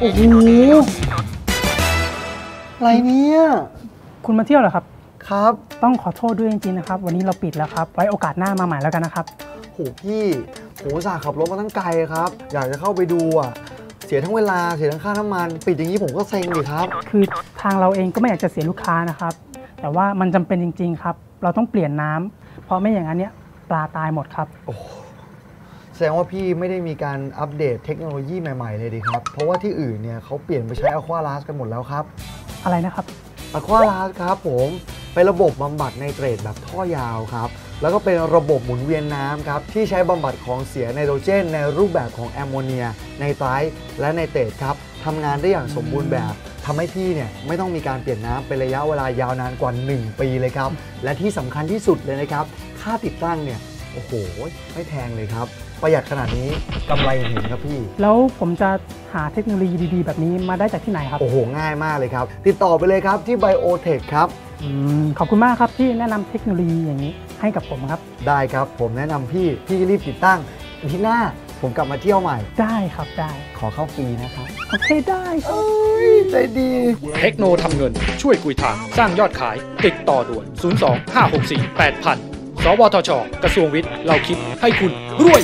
โอ้โห อะไรเนี่ย คุณมาเที่ยวเหรอครับ ครับ ต้องขอโทษด้วยจริงๆนะครับ วันนี้เราปิดแล้วครับ ไว้โอกาสหน้ามาใหม่แล้วกันนะครับ โหพี่โหอุตสาห์ขับรถมาตั้งไกลครับ อยากจะเข้าไปดูอะ เสียทั้งเวลา เสียทั้งค่าน้ำมัน ปิดอย่างนี้ผมก็เซ็งดิครับ คือทางเราเองก็ไม่อยากจะเสียลูกค้านะครับ แต่ว่ามันจำเป็นจริง ๆ ครับ เราต้องเปลี่ยนน้ำเพราะไม่อย่างนั้นเนี่ยปลาตายหมดครับ แสดงว่าพี่ไม่ได้มีการอัปเดตเทคโนโลยีใหม่ๆเลยดิครับ เพราะว่าที่อื่นเนี่ยเขาเปลี่ยนไปใช้อะควาลาสกันหมดแล้วครับอะไรนะครับอะควาลาสครับผมเป็นระบบบำบัดไนเตรตแบบท่อยาวครับ แล้วก็เป็นระบบหมุนเวียนน้ำครับ ที่ใช้บำบัดของเสียไนโตรเจน ในรูปแบบของแอมโมเนียไนไตรท์และไนเตรตครับทำงานได้อย่างสมบูรณ์แบบทำให้พี่เนี่ยไม่ต้องมีการเปลี่ยนน้ำเป็นระยะเวลายาวนานกว่า 1 ปีเลยครับ และที่สำคัญที่สุดเลยนะครับ ค่าติดตั้งเนี่ยโอ้โหไม่แพงเลยครับ ประหยัดขนาดนี้กำไรเห็นครับพี่ แล้วผมจะหาเทคโนโลยีดี ๆ แบบนี้มาได้จากที่ไหนครับโอ้โห ง่ายมากเลยครับ ติดต่อไปเลยครับที่ Biotech ครับอืมขอบคุณมากครับที่แนะนำเทคโนโลยีอย่างนี้ให้กับผมครับ ได้ครับ ผมแนะนำพี่ พี่รีบติดตั้งอาที่หน้า ผมกลับมาเที่ยวใหม่ ได้ครับได้ขอเข้าฟรีนะครับโอเคได้ครับเอ้ยใจดี เทคโนทำเงิน ช่วยกุยทาง สร้างยอดขาย ติดต่อด่วน 02 564 8000 สวทช กระทรวงวิทย์ เราคิดให้คุณรวย